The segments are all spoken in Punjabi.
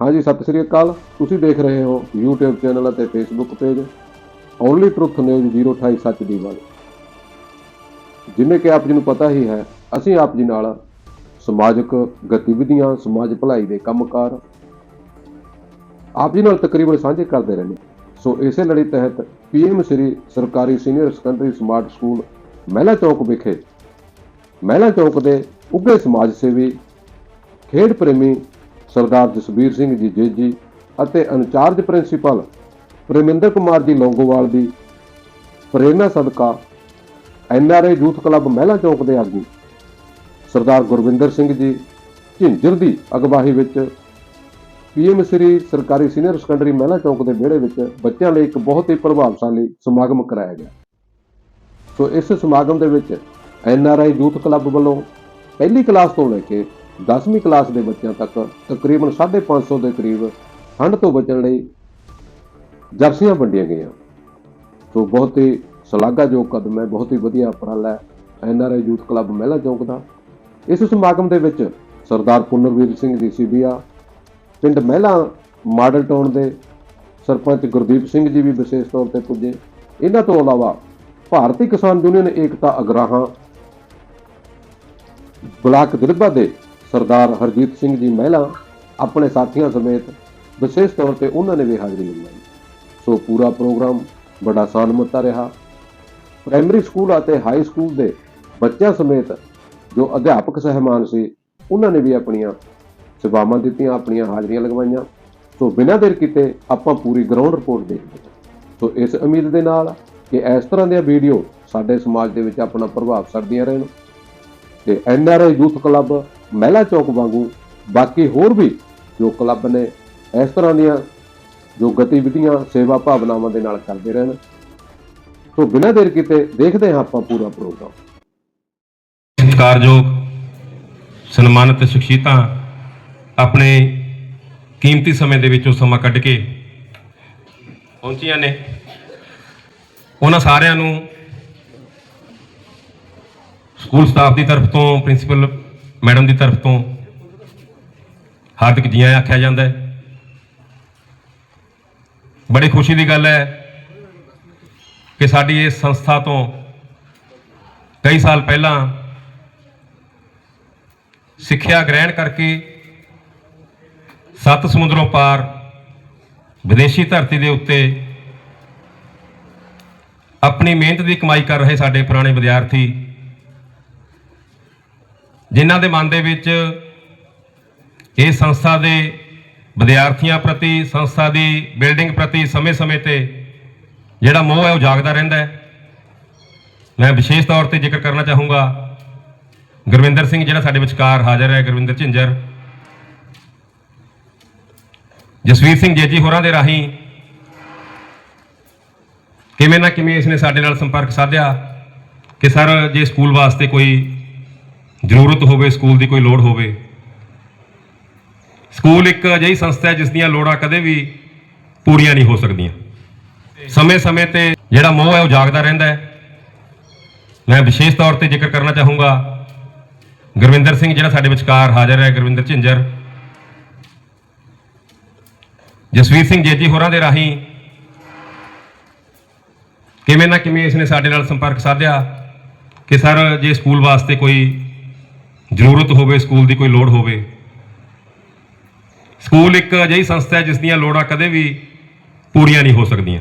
ਹਾਂਜੀ, ਸਤਿ ਸ੍ਰੀ ਅਕਾਲ। ਤੁਸੀਂ ਦੇਖ ਰਹੇ ਹੋ YouTube ਚੈਨਲ ਅਤੇ Facebook page only truth news 028 ਸੱਚ ਦੀ ਗੱਲ ਜਿਵੇਂ ਕਿ ਆਪ ਜੀ ਨੂੰ ਪਤਾ ਹੀ ਹੈ, ਅਸੀਂ ਆਪ ਜੀ ਨਾਲ ਸਮਾਜਿਕ ਗਤੀਵਿਧੀਆਂ, ਸਮਾਜ ਭਲਾਈ ਦੇ ਕੰਮਕਾਰ ਆਪ ਜੀ ਨਾਲ ਤਕਰੀਬਨ ਸਾਂਝੇ ਕਰਦੇ ਰਹਿੰਦੇ ਸੋ ਇਸੇ ਲੜੀ ਤਹਿਤ ਪੀਐਮ ਸ੍ਰੀ ਸਰਕਾਰੀ ਸੀਨੀਅਰ ਸੈਕੰਡਰੀ ਸਮਾਰਟ ਸਕੂਲ ਮਹਿਲਾ ਚੌਕ ਵਿਖੇ ਮਹਿਲਾ ਚੌਕ ਦੇ ਉੱਘੇ ਸਮਾਜ ਸੇਵੀ, ਖੇਡ ਪ੍ਰੇਮੀ ਸਰਦਾਰ ਜਸਬੀਰ ਸਿੰਘ ਜੀ ਜੇਜੀ ਅਤੇ ਇੰਚਾਰਜ ਪ੍ਰਿੰਸੀਪਲ ਪ੍ਰੇਮਿੰਦਰ ਕੁਮਾਰ ਜੀ ਲੌਂਗੋਵਾਲ ਦੀ ਪ੍ਰੇਰਣਾ ਸਦਕਾ ਐਨਆਰਏ ਯੂਥ ਕਲੱਬ ਮਹਿਲਾ ਚੌਕ ਦੇ ਆਗੂ ਸਰਦਾਰ ਗੁਰਵਿੰਦਰ ਸਿੰਘ ਜੀ ਝਿੰਜਰ ਦੀ ਅਗਵਾਈ ਵਿੱਚ ਪੀਐਮ ਸ੍ਰੀ ਸਰਕਾਰੀ ਸੀਨੀਅਰ ਸੈਕੰਡਰੀ ਮਹਿਲਾ ਚੌਕ ਦੇ ਵਿਹੜੇ ਵਿੱਚ ਬੱਚਿਆਂ ਲਈ ਇੱਕ ਬਹੁਤ ਹੀ ਪ੍ਰਭਾਵਸ਼ਾਲੀ ਸਮਾਗਮ ਕਰਾਇਆ ਗਿਆ। ਸੋ ਇਸ ਸਮਾਗਮ ਦੇ ਵਿੱਚ ਐਨਆਰਆਈ ਯੂਥ ਕਲੱਬ ਵੱਲੋਂ ਪਹਿਲੀ ਕਲਾਸ ਤੋਂ ਲੈ ਕੇ 10ਵੀਂ ਕਲਾਸ ਦੇ ਬੱਚਿਆਂ ਤੱਕ ਤਕਰੀਬਨ 550 ਦੇ ਕਰੀਬ ਠੰਡ ਤੋਂ ਬਚਣ ਲਈ ਜਰਸੀਆਂ ਵੰਡੀਆਂ ਗਈਆਂ। ਸੋ ਬਹੁਤ ਹੀ ਸ਼ਲਾਘਾਯੋਗ ਕਦਮ ਹੈ, ਬਹੁਤ ਹੀ ਵਧੀਆ ਉਪਰਾਲਾ ਹੈ। ਐਨਆਰਆਈ ਯੂਥ ਕਲੱਬ ਮਹਿਲਾ ਚੌਕ ਦਾ। ਇਸ ਸਮਾਗਮ ਦੇ ਵਿੱਚ ਸਰਦਾਰ ਪੁਨਰਵੀਰ ਸਿੰਘ ਜੀ ਸੀਬੀਆ, ਪਿੰਡ ਮਹਿਲਾ ਮਾਡਲ ਟਾਊਨ ਦੇ ਸਰਪੰਚ ਗੁਰਦੀਪ ਸਿੰਘ ਜੀ ਵੀ ਵਿਸ਼ੇਸ਼ ਤੌਰ ਤੇ ਪੁੱਜੇ। ਇਹਨਾਂ ਤੋਂ ਇਲਾਵਾ ਭਾਰਤੀ ਕਿਸਾਨ ਯੂਨੀਅਨ ਏਕਤਾ ਅਗਰਾਹਾਂ, ਬਲਾਕ ਦਿਲਬਾ ਦੇ ਸਰਦਾਰ ਹਰਜੀਤ ਸਿੰਘ ਜੀ ਮਹਿਲਾ ਆਪਣੇ ਸਾਥੀਆਂ ਸਮੇਤ ਵਿਸ਼ੇਸ਼ ਤੌਰ ਤੇ ਉਹਨਾਂ ਨੇ ਵੀ ਹਾਜ਼ਰੀ ਲਗਾਈ ਸੋ ਪੂਰਾ ਪ੍ਰੋਗਰਾਮ ਬੜਾ ਸਾਨਮਤਾ ਰਿਹਾ। ਪ੍ਰਾਇਮਰੀ ਸਕੂਲ ਅਤੇ ਹਾਈ ਸਕੂਲ ਦੇ ਬੱਚਿਆਂ ਸਮੇਤ ਜੋ ਅਧਿਆਪਕ ਸਹਿਮਾਨ ਸੀ, ਉਹਨਾਂ ਨੇ ਵੀ ਆਪਣੀਆਂ ਸੇਵਾਵਾਂ ਦਿੱਤੀਆਂ, ਆਪਣੀਆਂ ਹਾਜ਼ਰੀਆਂ ਲਗਵਾਈਆਂ। ਸੋ ਬਿਨਾਂ ਦੇਰ ਕੀਤੇ ਆਪਾਂ ਪੂਰੀ ਗਰਾਊਂਡ ਰਿਪੋਰਟ ਦੇਖਦੇ ਸੋ ਇਸ ਉਮੀਦ ਦੇ ਨਾਲ ਕਿ ਇਸ ਤਰ੍ਹਾਂ ਦੀਆਂ ਵੀਡੀਓ ਸਾਡੇ ਸਮਾਜ ਦੇ ਵਿੱਚ ਆਪਣਾ ਪ੍ਰਭਾਵ ਛੱਡਦੀਆਂ ਰਹਿਣ। ਤੇ ਐਨਆਰਆਈ ਯੂਥ ਕਲੱਬ ਮਹਿਲਾ ਚੌਕ ਵਾਂਗੂ ਬਾਕੀ ਹੋਰ ਵੀ ਜੋ ਕਲੱਬ ਨੇ ਇਸ ਤਰ੍ਹਾਂ ਦੀਆਂ ਜੋ ਗਤੀਵਿਧੀਆਂ, ਸੇਵਾ ਭਾਵਨਾਵਾਂ ਦੇ ਨਾਲ ਕਰਦੇ ਰਹਿਣ। ਸੋ ਬਿਨਾਂ ਦੇਰ ਕੀਤੇ ਦੇਖਦੇ ਹਾਂ ਆਪਾਂ ਪੂਰਾ ਪ੍ਰੋਗਰਾਮ। ਸਤਿਕਾਰਯੋਗ ਸਨਮਾਨਿਤ ਸ਼ਖਸੀਅਤਾਂ ਆਪਣੇ ਕੀਮਤੀ ਸਮੇਂ ਦੇ ਵਿੱਚੋਂ ਸਮਾਂ ਕੱਢ ਕੇ ਪਹੁੰਚੀਆਂ ਨੇ। ਉਹਨਾਂ ਸਾਰਿਆਂ ਨੂੰ ਸਕੂਲ ਸਟਾਫ ਦੀ ਤਰਫ ਤੋਂ, ਪ੍ਰਿੰਸੀਪਲ ਮੈਡਮ ਦੀ ਤਰਫ ਤੋਂ ਹਾਰਦਿਕ ਜੀ ਆਇਆਂ ਆਖਿਆ ਜਾਂਦਾ ਹੈ। ਬੜੀ ਖੁਸ਼ੀ ਦੀ ਗੱਲ ਹੈ ਕਿ ਸਾਡੀ ਇਸ ਸੰਸਥਾ ਤੋਂ ਕਈ ਸਾਲ ਪਹਿਲਾਂ ਸਿੱਖਿਆ ਗ੍ਰਹਿਣ ਕਰਕੇ ਸੱਤ ਸਮੁੰਦਰੋਂ ਪਾਰ ਵਿਦੇਸ਼ੀ ਧਰਤੀ ਦੇ ਉੱਤੇ ਆਪਣੀ ਮਿਹਨਤ ਦੀ ਕਮਾਈ ਕਰ ਰਹੇ ਸਾਡੇ ਪੁਰਾਣੇ ਵਿਦਿਆਰਥੀ ਜਿਨ੍ਹਾਂ ਦੇ ਮਨ ਦੇ ਵਿੱਚ ਇਹ ਸੰਸਥਾ ਦੇ ਵਿਦਿਆਰਥੀਆਂ ਪ੍ਰਤੀ, ਸੰਸਥਾ ਦੀ ਬਿਲਡਿੰਗ ਪ੍ਰਤੀ ਸਮੇਂ-ਸਮੇਂ ਤੇ ਜਿਹੜਾ ਮੋਹ ਹੈ ਉਹ ਜਾਗਦਾ ਰਹਿੰਦਾ ਹੈ। ਮੈਂ ਵਿਸ਼ੇਸ਼ ਤੌਰ ਤੇ ਜ਼ਿਕਰ ਕਰਨਾ ਚਾਹੂੰਗਾ, ਗੁਰਵਿੰਦਰ ਸਿੰਘ ਜਿਹੜਾ ਸਾਡੇ ਵਿਚਕਾਰ ਹਾਜ਼ਰ ਹੈ, ਗੁਰਵਿੰਦਰ ਝਿੰਜਰ। ਜਸਵੀਰ ਸਿੰਘ ਜੇਜੀ ਹੋਰਾਂ ਦੇ ਰਾਹੀਂ ਕਿਵੇਂ ਨਾ ਕਿਵੇਂ ਇਸ ਨੇ ਸਾਡੇ ਨਾਲ ਸੰਪਰਕ ਸਾਧਿਆ ਕਿ ਸਰ, ਜੇ ਸਕੂਲ ਵਾਸਤੇ ਕੋਈ ਜ਼ਰੂਰਤ ਹੋਵੇ, ਸਕੂਲ ਦੀ ਕੋਈ ਲੋੜ ਹੋਵੇ। ਸਕੂਲ ਇੱਕ ਅਜਿਹੀ ਸੰਸਥਾ ਹੈ ਜਿਸ ਦੀਆਂ ਲੋੜਾਂ ਕਦੇ ਵੀ ਪੂਰੀਆਂ ਨਹੀਂ ਹੋ ਸਕਦੀਆਂ। ਸਮੇਂ-ਸਮੇਂ ਤੇ ਜਿਹੜਾ ਮੋਹ ਹੈ, ਉਹ ਜਾਗਦਾ ਰਹਿੰਦਾ ਹੈ। ਮੈਂ ਵਿਸ਼ੇਸ਼ ਤੌਰ ਤੇ ਜ਼ਿਕਰ ਕਰਨਾ ਚਾਹੂੰਗਾ, ਗੁਰਵਿੰਦਰ ਸਿੰਘ ਜਿਹੜਾ ਸਾਡੇ ਵਿਚਕਾਰ ਹਾਜ਼ਰ ਹੈ, ਗੁਰਵਿੰਦਰ ਝਿੰਜਰ। ਜਸਵੀਰ ਸਿੰਘ ਜੇਜੀ ਹੋਰਾਂ ਦੇ ਰਾਹੀਂ ਕਿਵੇਂ ਨਾ ਕਿਵੇਂ ਇਸ ਨੇ ਸਾਡੇ ਨਾਲ ਸੰਪਰਕ ਸਾਧਿਆ ਕਿ ਸਰ, ਜੇ ਸਕੂਲ ਵਾਸਤੇ ਕੋਈ ਜ਼ਰੂਰਤ ਹੋਵੇ, ਸਕੂਲ ਦੀ ਕੋਈ ਲੋੜ ਹੋਵੇ। ਸਕੂਲ ਇੱਕ ਅਜਿਹੀ ਸੰਸਥਾ ਹੈ ਜਿਸ ਦੀਆਂ ਲੋੜਾਂ ਕਦੇ ਵੀ ਪੂਰੀਆਂ ਨਹੀਂ ਹੋ ਸਕਦੀਆਂ।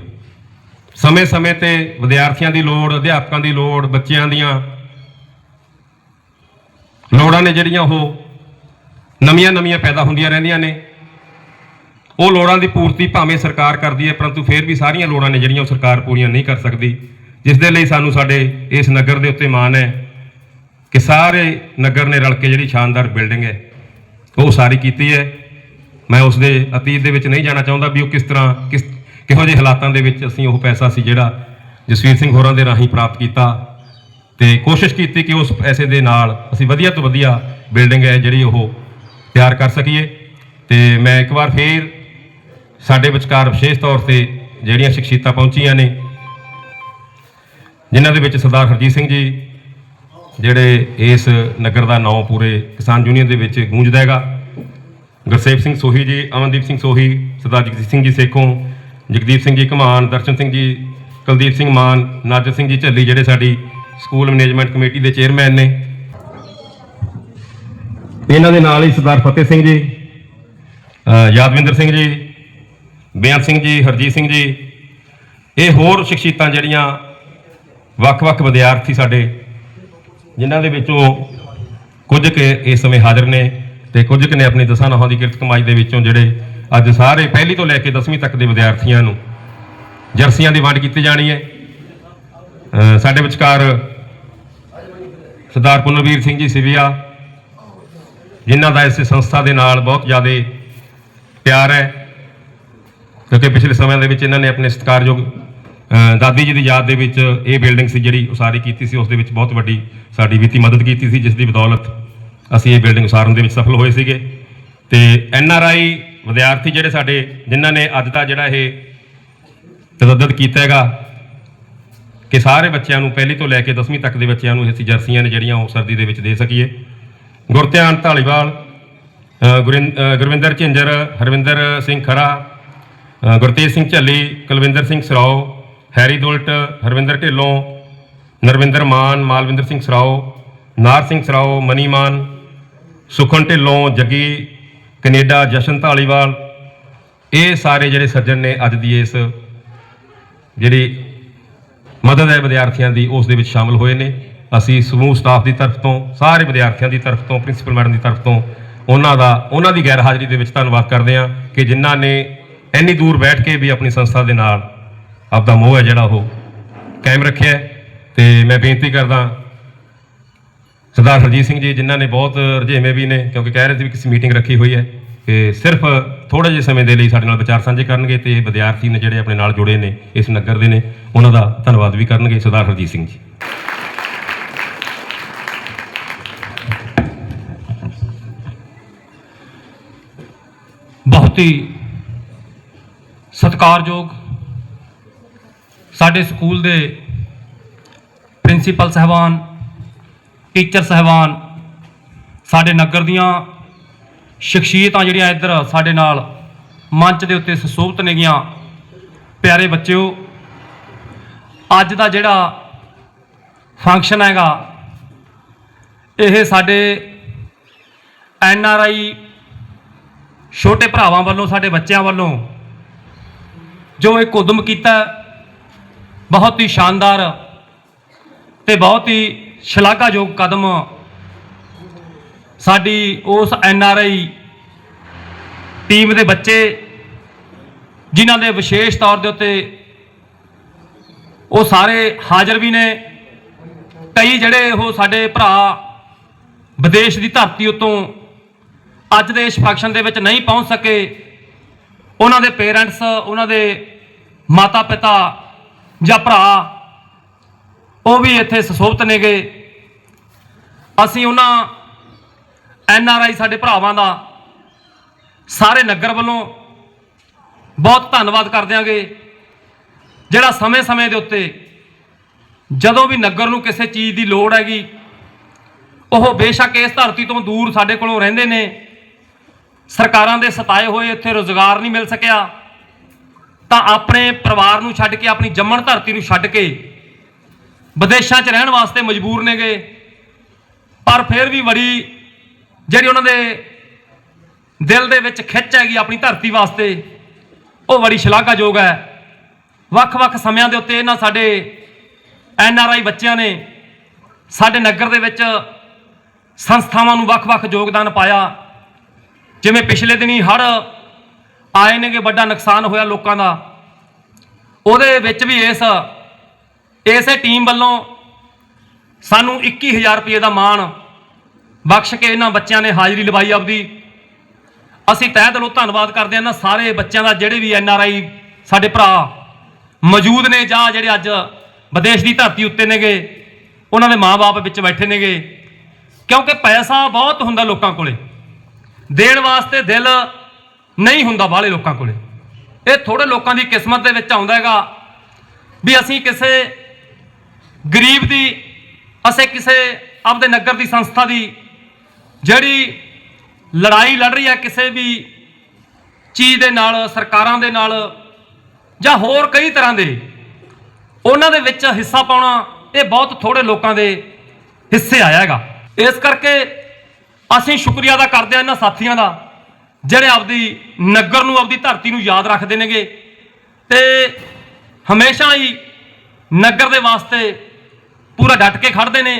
ਸਮੇਂ-ਸਮੇਂ ਤੇ ਵਿਦਿਆਰਥੀਆਂ ਦੀ ਲੋੜ, ਅਧਿਆਪਕਾਂ ਦੀ ਲੋੜ, ਬੱਚਿਆਂ ਦੀਆਂ ਲੋੜਾਂ ਨੇ ਜਿਹੜੀਆਂ ਉਹ ਨਵੀਆਂ-ਨਵੀਆਂ ਪੈਦਾ ਹੁੰਦੀਆਂ ਰਹਿੰਦੀਆਂ ਨੇ। ਉਹ ਲੋੜਾਂ ਦੀ ਪੂਰਤੀ ਭਾਵੇਂ ਸਰਕਾਰ ਕਰਦੀ ਹੈ, ਪਰੰਤੂ ਫਿਰ ਵੀ ਸਾਰੀਆਂ ਲੋੜਾਂ ਨੇ ਜਿਹੜੀਆਂ ਉਹ ਸਰਕਾਰ ਪੂਰੀਆਂ ਨਹੀਂ ਕਰ ਸਕਦੀ, ਜਿਸ ਦੇ ਲਈ ਸਾਨੂੰ ਸਾਡੇ ਇਸ ਨਗਰ ਦੇ ਉੱਤੇ ਮਾਣ ਹੈ। ਕਿ ਸਾਰੇ ਨਗਰ ਨੇ ਰਲ ਕੇ ਜਿਹੜੀ ਸ਼ਾਨਦਾਰ ਬਿਲਡਿੰਗ ਹੈ, ਉਹ ਸਾਰੀ ਕੀਤੀ ਹੈ। ਮੈਂ ਉਸ ਦੇ ਅਤੀਤ ਦੇ ਵਿੱਚ ਨਹੀਂ ਜਾਣਾ ਚਾਹੁੰਦਾ ਵੀ ਉਹ ਕਿਸ ਤਰ੍ਹਾਂ, ਕਿਸ, ਕਿਹੋ ਜਿਹੇ ਹਾਲਾਤਾਂ ਦੇ ਵਿੱਚ ਅਸੀਂ ਉਹ ਪੈਸਾ ਸੀ ਜਿਹੜਾ ਜਸਵੀਰ ਸਿੰਘ ਹੋਰਾਂ ਦੇ ਰਾਹੀਂ ਪ੍ਰਾਪਤ ਕੀਤਾ ਤੇ ਕੋਸ਼ਿਸ਼ ਕੀਤੀ ਕਿ ਉਸ ਪੈਸੇ ਦੇ ਨਾਲ ਅਸੀਂ ਵਧੀਆ ਤੋਂ ਵਧੀਆ ਬਿਲਡਿੰਗ ਹੈ ਜਿਹੜੀ ਉਹ ਤਿਆਰ ਕਰ ਸਕੀਏ। ਤੇ ਮੈਂ ਇੱਕ ਵਾਰ ਫੇਰ ਸਾਡੇ ਵਿਚਕਾਰ ਵਿਸ਼ੇਸ਼ ਤੌਰ ਤੇ ਜਿਹੜੀਆਂ ਸ਼ਖਸੀਅਤਾਂ ਪਹੁੰਚੀਆਂ ਨੇ, ਜਿਨ੍ਹਾਂ ਦੇ ਵਿੱਚ ਸਰਦਾਰ ਹਰਜੀਤ ਸਿੰਘ ਜੀ ਜਿਹੜੇ ਇਸ ਨਗਰ ਦਾ ਨਾਂ ਪੂਰੇ ਕਿਸਾਨ ਯੂਨੀਅਨ ਦੇ ਵਿੱਚ ਗੂੰਜਦਾ ਹੈਗਾ। ਗੁਰਸੇਵ ਸਿੰਘ ਸੋਹੀ ਜੀ, ਅਮਨਦੀਪ ਸਿੰਘ ਸੋਹੀ, ਸਰਦਾਰ ਜਗਜੀਤ ਸਿੰਘ ਜੀ ਸੇਖੋਂ, ਜਗਦੀਪ ਸਿੰਘ ਜੀ ਘਮਾਨ, ਦਰਸ਼ਨ ਸਿੰਘ ਜੀ, ਕੁਲਦੀਪ ਸਿੰਘ ਮਾਨ, ਨਾਜਰ ਸਿੰਘ ਜੀ ਝੱਲੀ ਜਿਹੜੇ ਸਾਡੀ ਸਕੂਲ ਮੈਨੇਜਮੈਂਟ ਕਮੇਟੀ ਦੇ ਚੇਅਰਮੈਨ ਨੇ। ਇਹਨਾਂ ਦੇ ਨਾਲ ਹੀ ਸਰਦਾਰ ਫਤਿਹ ਸਿੰਘ ਜੀ ਯਾਦਵਿੰਦਰ ਸਿੰਘ ਜੀ ਬੇਅੰਤ ਸਿੰਘ ਜੀ, ਹਰਜੀਤ ਸਿੰਘ ਜੀ, ਇਹ ਹੋਰ ਸ਼ਖਸੀਅਤਾਂ ਜਿਹੜੀਆਂ ਵੱਖ-ਵੱਖ ਵਿਦਿਆਰਥੀ ਸਾਡੇ ਜਿਨ੍ਹਾਂ ਦੇ ਵਿੱਚੋਂ ਕੁਝ ਕੁ ਇਸ ਸਮੇਂ ਹਾਜ਼ਰ ਨੇ ਤੇ ਕੁਝ ਕੁ ਨੇ ਆਪਣੀ ਦਸਾਂ ਨਹਾਂ ਦੀ ਕਿਰਤ ਕਮਾਈ ਦੇ ਵਿੱਚੋਂ ਜਿਹੜੇ ਅੱਜ ਸਾਰੇ ਪਹਿਲੀ ਤੋਂ ਲੈ ਕੇ 10ਵੀਂ ਤੱਕ ਦੇ ਵਿਦਿਆਰਥੀਆਂ ਨੂੰ ਜਰਸੀਆਂ ਦੀ ਵੰਡ ਕੀਤੀ ਜਾਣੀ ਹੈ। ਸਾਡੇ ਵਿਚਕਾਰ ਸਰਦਾਰ ਪੁਨਰਵੀਰ ਸਿੰਘ ਜੀ ਸਿਵਿਆ, ਜਿਨ੍ਹਾਂ ਦਾ ਇਸ ਸੰਸਥਾ ਦੇ ਨਾਲ ਬਹੁਤ ਜ਼ਿਆਦਾ ਪਿਆਰ ਹੈ, ਕਿਉਂਕਿ ਪਿਛਲੇ ਸਮਿਆਂ ਦੇ ਵਿੱਚ ਇਹਨਾਂ ਨੇ ਆਪਣੇ ਸਤਿਕਾਰਯੋਗ ਦਾਦੀ ਜੀ ਦੀ ਯਾਦ ਦੇ ਵਿੱਚ ਇਹ ਬਿਲਡਿੰਗ ਸੀ ਜਿਹੜੀ ਉਸਾਰੀ ਕੀਤੀ ਸੀ, ਉਸ ਦੇ ਵਿੱਚ ਬਹੁਤ ਵੱਡੀ ਸਾਡੀ ਵਿੱਤੀ ਮਦਦ ਕੀਤੀ ਸੀ, ਜਿਸ ਦੀ ਬਦੌਲਤ ਅਸੀਂ ਇਹ ਬਿਲਡਿੰਗ ਉਸਾਰਨ ਦੇ ਵਿੱਚ ਸਫਲ ਹੋਏ ਸੀਗੇ। ਤੇ ਐਨ ਆਰ ਆਈ ਵਿਦਿਆਰਥੀ ਜਿਹੜੇ ਸਾਡੇ, ਜਿਨ੍ਹਾਂ ਨੇ ਅੱਜ ਦਾ ਜਿਹੜਾ ਇਹ ਤਜੱਦਦ ਕੀਤਾ ਹੈਗਾ, ਕਿ ਸਾਰੇ ਬੱਚਿਆਂ ਨੂੰ ਪਹਿਲੀ ਤੋਂ ਲੈ ਕੇ 10ਵੀਂ ਤੱਕ ਦੇ ਬੱਚਿਆਂ ਨੂੰ ਅਸੀਂ ਜਰਸੀਆਂ ਨੇ ਜਿਹੜੀਆਂ ਉਹ ਸਰਦੀ ਦੇ ਵਿੱਚ ਦੇ ਸਕੀਏ। ਗੁਰਧਿਆਨ ਢਾਲੀਵਾਲ ਗੁਰਿੰ- ਗੁਰਵਿੰਦਰ ਝਿੰਜਰ, ਹਰਵਿੰਦਰ ਸਿੰਘ ਖਰਾ ਗੁਰਤੇਜ ਸਿੰਘ ਝੱਲੀ, ਕੁਲਵਿੰਦਰ ਸਿੰਘ ਸਰਾਓ ਹੈਰੀ ਦੁਲਟ, ਹਰਵਿੰਦਰ ਢਿੱਲੋਂ, ਨਰਵਿੰਦਰ ਮਾਨ, ਮਾਲਵਿੰਦਰ ਸਿੰਘ ਸਰਾਓ, ਨਾਰ ਸਿੰਘ ਸਰਾਓ, ਮਨੀ ਮਾਨ, ਸੁਖਨ ਢਿੱਲੋਂ, ਜੱਗੀ, ਕੈਨੇਡਾ, ਜਸ਼ਨ ਢਾਲੀਵਾਲ ਇਹ ਸਾਰੇ ਜਿਹੜੇ ਸੱਜਣ ਨੇ ਅੱਜ ਦੀ ਇਸ ਜਿਹੜੀ ਮਦਦ ਹੈ ਵਿਦਿਆਰਥੀਆਂ ਦੀ, ਉਸ ਦੇ ਵਿੱਚ ਸ਼ਾਮਲ ਹੋਏ ਨੇ। ਅਸੀਂ ਸਮੂਹ ਸਟਾਫ ਦੀ ਤਰਫ ਤੋਂ, ਸਾਰੇ ਵਿਦਿਆਰਥੀਆਂ ਦੀ ਤਰਫ ਤੋਂ, ਪ੍ਰਿੰਸੀਪਲ ਮੈਡਮ ਦੀ ਤਰਫ ਤੋਂ, ਉਹਨਾਂ ਦਾ, ਉਹਨਾਂ ਦੀ ਗੈਰ ਹਾਜ਼ਰੀ ਦੇ ਵਿੱਚ ਧੰਨਵਾਦ ਕਰਦੇ ਹਾਂ ਕਿ ਜਿਨ੍ਹਾਂ ਨੇ ਇੰਨੀ ਦੂਰ ਬੈਠ ਕੇ ਵੀ ਆਪਣੀ ਸੰਸਥਾ ਦੇ ਨਾਲ ਆਪਦਾ ਮੋਹ ਹੈ ਜਿਹੜਾ ਉਹ ਕਾਇਮ ਰੱਖਿਆ ਹੈ। ਤੇ ਮੈਂ ਬੇਨਤੀ ਕਰਦਾ ਸਰਦਾਰ ਹਰਜੀਤ ਸਿੰਘ ਜੀ ਜਿਨ੍ਹਾਂ ਨੇ ਬਹੁਤ ਰੁਝੇਵੇਂ ਵੀ ਨੇ, ਕਿਉਂਕਿ ਕਹਿ ਰਹੇ ਸੀ ਵੀ ਕਿਸੇ ਮੀਟਿੰਗ ਰੱਖੀ ਹੋਈ ਹੈ ਕਿ ਸਿਰਫ ਥੋੜੇ ਜਿਹੇ ਸਮੇਂ ਦੇ ਲਈ ਸਾਡੇ ਨਾਲ ਵਿਚਾਰ ਸਾਂਝੇ ਕਰਨਗੇ ਤੇ ਵਿਦਿਆਰਥੀ ਨੇ ਜਿਹੜੇ ਆਪਣੇ ਨਾਲ ਜੁੜੇ ਨੇ, ਇਸ ਨਗਰ ਦੇ ਨੇ, ਉਹਨਾਂ ਦਾ ਧੰਨਵਾਦ ਵੀ ਕਰਨਗੇ ਸਰਦਾਰ ਹਰਜੀਤ ਸਿੰਘ ਜੀ ਬਹੁਤ ਹੀ ਸਤਿਕਾਰਯੋਗ ਸਾਡੇ ਸਕੂਲ ਦੇ ਪ੍ਰਿੰਸੀਪਲ ਸਹਿਬਾਨ, ਟੀਚਰ ਸਹਿਬਾਨ, ਸਾਡੇ ਨਗਰ ਦੀਆਂ ਸ਼ਖਸੀਅਤਾਂ ਜਿਹੜੀਆਂ ਇੱਧਰ ਸਾਡੇ ਨਾਲ ਮੰਚ ਦੇ ਉੱਤੇ ਸੁਸ਼ੋਭਤ ਨੇਗੀਆਂ ਪਿਆਰੇ ਬੱਚਿਓ, ਅੱਜ ਦਾ ਜਿਹੜਾ ਫੰਕਸ਼ਨ ਹੈਗਾ, ਇਹ ਸਾਡੇ ਐਨ ਆਰ ਆਈ ਛੋਟੇ ਭਰਾਵਾਂ ਵੱਲੋਂ, ਸਾਡੇ ਬੱਚਿਆਂ ਵੱਲੋਂ ਜੋ ਇਹ ਉਦਮ ਕੀਤਾ ਬਹੁਤ ਹੀ ਸ਼ਾਨਦਾਰ ਤੇ ਬਹੁਤ ਹੀ ਸ਼ਲਾਘਾਯੋਗ ਕਦਮ ਸਾਡੀ ਉਸ ਐਨ ਆਰ ਆਈ ਟੀਮ ਦੇ ਬੱਚੇ, ਜਿਨ੍ਹਾਂ ਦੇ ਵਿਸ਼ੇਸ਼ ਤੌਰ ਦੇ ਉੱਤੇ ਉਹ ਸਾਰੇ ਹਾਜ਼ਰ ਵੀ ਨੇ। ਕਈ ਜਿਹੜੇ ਉਹ ਸਾਡੇ ਭਰਾ ਵਿਦੇਸ਼ ਦੀ ਧਰਤੀ ਉਤੋਂ ਅੱਜ ਦੇ ਇਸ ਫੰਕਸ਼ਨ ਦੇ ਵਿੱਚ ਨਹੀਂ ਪਹੁੰਚ ਸਕੇ। ਉਹਨਾਂ ਦੇ ਪੇਰੈਂਟਸ, ਉਹਨਾਂ ਦੇ ਮਾਤਾ ਪਿਤਾ ਜਾਂ ਭਰਾ, ਉਹ ਵੀ ਇੱਥੇ ਸੁਸ਼ੋਭਤ ਨੇਗੇ ਅਸੀਂ ਉਹਨਾਂ ਐਨ ਆਰ ਆਈ ਸਾਡੇ ਭਰਾਵਾਂ ਦਾ ਸਾਰੇ ਨਗਰ ਵੱਲੋਂ ਬਹੁਤ ਧੰਨਵਾਦ ਕਰਦੇ ਆਂਗੇ ਜਿਹੜਾ ਸਮੇਂ-ਸਮੇਂ ਦੇ ਉੱਤੇ ਜਦੋਂ ਵੀ ਨਗਰ ਨੂੰ ਕਿਸੇ ਚੀਜ਼ ਦੀ ਲੋੜ ਹੈਗੀ, ਉਹ ਬੇਸ਼ੱਕ ਇਸ ਧਰਤੀ ਤੋਂ ਦੂਰ ਸਾਡੇ ਕੋਲੋਂ ਰਹਿੰਦੇ ਨੇ। ਸਰਕਾਰਾਂ ਦੇ ਸਤਾਏ ਹੋਏ ਇੱਥੇ ਰੋਜ਼ਗਾਰ ਨਹੀਂ ਮਿਲ ਸਕਿਆ। ਤਾਂ ਆਪਣੇ ਪਰਿਵਾਰ ਨੂੰ ਛੱਡ ਕੇ, ਆਪਣੀ ਜੰਮਣ ਧਰਤੀ ਨੂੰ ਛੱਡ ਕੇ ਵਿਦੇਸ਼ਾਂ 'ਚ ਰਹਿਣ ਵਾਸਤੇ ਮਜਬੂਰ ਨੇਗੇ। ਪਰ ਫਿਰ ਵੀ ਬੜੀ ਜਿਹੜੀ ਉਹਨਾਂ ਦੇ ਦਿਲ ਦੇ ਵਿੱਚ ਖਿੱਚ ਹੈਗੀ ਆਪਣੀ ਧਰਤੀ ਵਾਸਤੇ, ਉਹ ਬੜੀ ਸ਼ਲਾਘਾਯੋਗ ਹੈ। ਵੱਖ-ਵੱਖ ਸਮਿਆਂ ਦੇ ਉੱਤੇ ਇਹਨਾਂ ਸਾਡੇ ਐਨ ਆਰ ਆਈ ਬੱਚਿਆਂ ਨੇ ਸਾਡੇ ਨਗਰ ਦੇ ਵਿੱਚ ਸੰਸਥਾਵਾਂ ਨੂੰ ਵੱਖ-ਵੱਖ ਯੋਗਦਾਨ ਪਾਇਆ। ਜਿਵੇਂ ਪਿਛਲੇ ਦਿਨੀ ਹੜ ਆਏ ਨੇਗੇ ਵੱਡਾ ਨੁਕਸਾਨ ਹੋਇਆ ਲੋਕਾਂ ਦਾ। ਉਹਦੇ ਵਿੱਚ ਵੀ ਇਸ, ਇਸੇ ਟੀਮ ਵੱਲੋਂ ਸਾਨੂੰ 21000 ਰੁਪਏ ਦਾ ਮਾਣ ਬਖਸ਼ ਕੇ ਇਹਨਾਂ ਬੱਚਿਆਂ ਨੇ ਹਾਜ਼ਰੀ ਲਵਾਈ ਆਪਦੀ। ਅਸੀਂ ਤਹਿ ਦਿਲੋਂ ਧੰਨਵਾਦ ਕਰਦੇ ਹਾਂ ਇਹਨਾਂ ਸਾਰੇ ਬੱਚਿਆਂ ਦਾ ਜਿਹੜੇ ਵੀ ਐਨ ਆਰ ਆਈ ਸਾਡੇ ਭਰਾ ਮੌਜੂਦ ਨੇ ਜਾਂ ਜਿਹੜੇ ਅੱਜ ਵਿਦੇਸ਼ ਦੀ ਧਰਤੀ ਉੱਤੇ ਨੇਗੇ, ਉਹਨਾਂ ਦੇ ਮਾਪੇ ਵਿੱਚ ਬੈਠੇ ਨੇਗੇ। ਕਿਉਂਕਿ ਪੈਸਾ ਬਹੁਤ ਹੁੰਦਾ ਲੋਕਾਂ ਕੋਲੇ। ਦੇਣ ਵਾਸਤੇ ਦਿਲ ਨਹੀਂ ਹੁੰਦਾ ਬਾਹਲੇ ਲੋਕਾਂ ਕੋਲੇ। ਇਹ ਥੋੜੇ ਲੋਕਾਂ ਦੀ ਕਿਸਮਤ ਦੇ ਵਿੱਚ ਆਉਂਦਾ ਹੈਗਾ ਵੀ ਅਸੀਂ ਕਿਸੇ ਗਰੀਬ ਦੀ, ਅਸੀਂ ਕਿਸੇ ਆਪਦੇ ਨਗਰ ਦੀ ਸੰਸਥਾ ਦੀ ਜਿਹੜੀ ਲੜਾਈ ਲੜ ਰਹੀ ਹੈ ਕਿਸੇ ਵੀ ਚੀਜ਼ ਦੇ ਨਾਲ, ਸਰਕਾਰਾਂ ਦੇ ਨਾਲ ਜਾਂ ਹੋਰ ਕਈ ਤਰ੍ਹਾਂ ਦੇ, ਉਹਨਾਂ ਦੇ ਵਿੱਚ ਹਿੱਸਾ ਪਾਉਣਾ ਇਹ ਬਹੁਤ ਥੋੜੇ ਲੋਕਾਂ ਦੇ ਹਿੱਸੇ ਆਇਆ ਹੈਗਾ। ਇਸ ਕਰਕੇ ਅਸੀਂ ਸ਼ੁਕਰੀਆ ਅਦਾ ਕਰਦੇ ਹਾਂ ਇਹਨਾਂ ਸਾਥੀਆਂ ਦਾ। ਜਿਹੜੇ ਆਪਦੀ ਨਗਰ ਨੂੰ, ਆਪਦੀ ਧਰਤੀ ਨੂੰ ਯਾਦ ਰੱਖਦੇ ਨੇਗੇ। ਤੇ ਹਮੇਸ਼ਾ ਹੀ ਨਗਰ ਦੇ ਵਾਸਤੇ ਪੂਰਾ ਡਟ ਕੇ ਖੜਦੇ ਨੇ।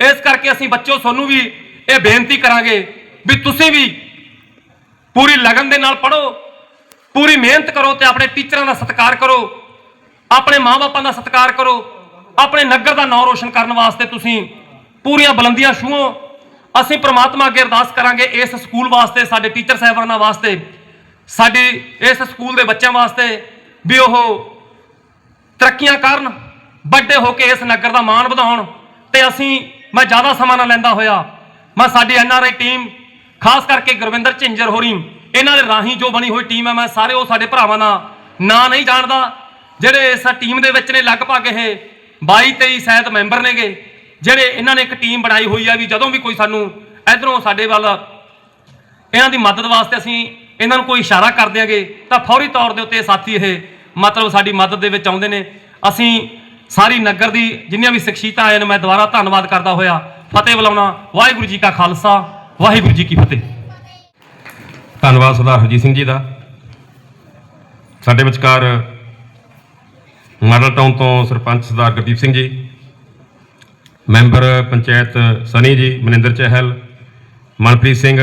ਇਸ ਕਰਕੇ ਅਸੀਂ ਬੱਚਿਓ, ਤੁਹਾਨੂੰ ਵੀ ਇਹ ਬੇਨਤੀ ਕਰਾਂਗੇ ਵੀ ਤੁਸੀਂ ਵੀ ਪੂਰੀ ਲਗਨ ਦੇ ਨਾਲ ਪੜੋ ਪੂਰੀ ਮਿਹਨਤ ਕਰੋ ਤੇ ਆਪਣੇ ਟੀਚਰਾਂ ਦਾ ਸਤਿਕਾਰ ਕਰੋ, ਆਪਣੇ ਮਾਪਿਆਂ ਦਾ ਸਤਿਕਾਰ ਕਰੋ, ਆਪਣੇ ਨਗਰ ਦਾ ਨਾਮ ਰੋਸ਼ਨ ਕਰਨ ਵਾਸਤੇ ਤੁਸੀਂ ਪੂਰੀਆਂ ਬੁਲੰਦੀਆਂ ਛੂਹੋ। ਅਸੀਂ ਪ੍ਰਮਾਤਮਾ ਅੱਗੇ ਅਰਦਾਸ ਕਰਾਂਗੇ ਇਸ ਸਕੂਲ ਵਾਸਤੇ, ਸਾਡੇ ਟੀਚਰ ਸਾਹਿਬਾਨਾਂ ਵਾਸਤੇ, ਸਾਡੇ ਇਸ ਸਕੂਲ ਦੇ ਬੱਚਿਆਂ ਵਾਸਤੇ ਵੀ ਉਹ ਤਰੱਕੀਆਂ ਕਰਨ, ਵੱਡੇ ਹੋ ਕੇ ਇਸ ਨਗਰ ਦਾ ਮਾਣ ਵਧਾਉਣ। ਤੇ ਅਸੀਂ, ਮੈਂ ਜ਼ਿਆਦਾ ਸਮਾਂ ਨਾ ਲੈਂਦਾ ਹੋਇਆ, ਮੈਂ ਸਾਡੀ ਐਨਆਰਆਈ ਟੀਮ, ਖਾਸ ਕਰਕੇ ਗੁਰਵਿੰਦਰ ਝਿੰਜਰ ਹੋਰੀ, ਇਹਨਾਂ ਦੇ ਰਾਹੀਂ ਜੋ ਬਣੀ ਹੋਈ ਟੀਮ ਹੈ, ਮੈਂ ਸਾਰੇ ਉਹ ਸਾਡੇ ਭਰਾਵਾਂ ਦਾ ਨਾਂ ਨਹੀਂ ਜਾਣਦਾ, ਜਿਹੜੇ ਇਸ ਟੀਮ ਦੇ ਵਿੱਚ ਨੇ, ਲਗਭਗ ਇਹ 22 23 ਸ਼ਾਇਦ ਮੈਂਬਰ ਨੇਗੇ। ਜਿਹੜੇ ਇਹਨਾਂ ਨੇ ਇੱਕ ਟੀਮ ਬਣਾਈ ਹੋਈ ਆ ਵੀ ਜਦੋਂ ਵੀ ਕੋਈ ਸਾਨੂੰ ਇਧਰੋਂ ਸਾਡੇ ਵੱਲ ਇਹਨਾਂ ਦੀ ਮਦਦ ਵਾਸਤੇ ਅਸੀਂ ਇਹਨਾਂ ਨੂੰ ਕੋਈ ਇਸ਼ਾਰਾ ਕਰ ਦਿਆਂਗੇ ਤਾਂ ਫੌਰੀ ਤੌਰ ਦੇ ਉੱਤੇ ਸਾਥੀ ਇਹ ਮਤਲਬ ਸਾਡੀ ਮਦਦ ਦੇ ਵਿੱਚ ਆਉਂਦੇ ਨੇ। ਅਸੀਂ ਸਾਰੀ ਨਗਰ ਦੀ ਜਿੰਨੀਆਂ ਵੀ ਸ਼ਖਸੀਅਤਾਂ ਆਏ ਨੇ, ਮੈਂ ਦੁਬਾਰਾ ਧੰਨਵਾਦ ਕਰਦਾ ਹੋਇਆ। ਫਤਿਹ ਬੁਲਾਉਣਾ, ਵਾਹਿਗੁਰੂ ਜੀ ਕਾ ਖਾਲਸਾ, ਵਾਹਿਗੁਰੂ ਜੀ ਕੀ ਫਤਿਹ। ਧੰਨਵਾਦ ਸਰਦਾਰ ਹਰਜੀਤ ਸਿੰਘ ਜੀ ਦਾ। ਸਾਡੇ ਵਿਚਕਾਰ ਮਾਡਲ ਟਾਊਨ ਤੋਂ ਸਰਪੰਚ ਸਰਦਾਰ ਗੁਰਦੀਪ ਸਿੰਘ ਜੀ। ਮੈਂਬਰ ਪੰਚਾਇਤ ਸਨੀ ਜੀ, ਮਨਿੰਦਰ ਚਹਿਲ, ਮਨਪ੍ਰੀਤ ਸਿੰਘ,